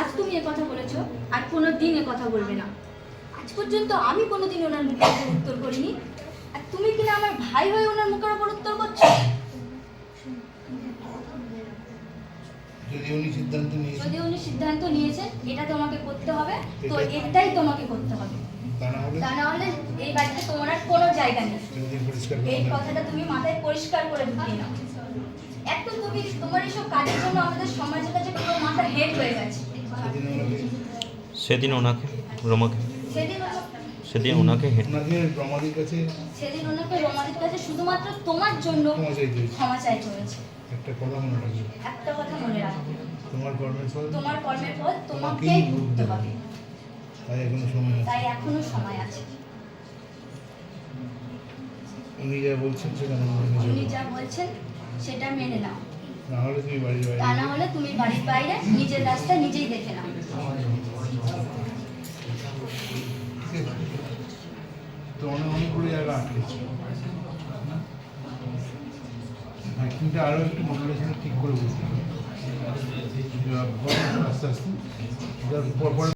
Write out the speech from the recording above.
আজ তুমি এ কথা বলেছ আর কোনো দিন এ কথা বলবে না। আজ পর্যন্ত আমি কোনো দিন ওনার মুখের উপর উত্তর করিনি। আর তুমি কিনা আমার ভাই হয়ে ওনার মুখের উপর উত্তর করছ? যদি উনি সিদ্ধান্ত নিয়েছেন। যদি উনি সিদ্ধান্ত নিয়েছেন এটা তোমাকে করতে হবে। তো এটাই তোমাকে করতে হবে। তা না হলে তা না হলে এই বাড়িতে তোমার আর কোনো জায়গা নেই। এই কথাটা তুমি মাথায় পরিষ্কার করে ঢুকিয়ে নাও। এক তো তুমি তোমার এইসব কাজের জন্য আমাদের সমাজের কাছে পুরো মাথা হেড হয়ে গেছে। সেদিন ওনাকে রোমাকে। সেদিন ওনাকে। হেঁটে। রমাদির কাছে সেদিন ওনাকে রমাদির কাছে শুধুমাত্র তোমার জন্য ক্ষমা চাইতে হয়েছে। একটা কথা মনে রাখবে। একটা কথা মনে রাখবে। তোমার কর্মের ফল তোমার কর্মের ফল তোমাকেই ভুগতে হবে। তাই এখনও সময় আছে। তাই এখনও সময় আছে। উনি যা বলছেন সেটা মনে উনি মেনে যা বলছেন সেটা মেনে নাও। না হলে তুমি বাড়ির তা বাইরে না হলে তুমি বাড়ির বাইরে নিজের রাস্তা নিজেই দেখে নাও। তো অনেক অনেকগুলো জায়গা আটকেছে। হ্যাঁ কিন্তু আরও একটু মডুলেশন ঠিক করে বুঝতে হবে। আস্তে আস্তে। পর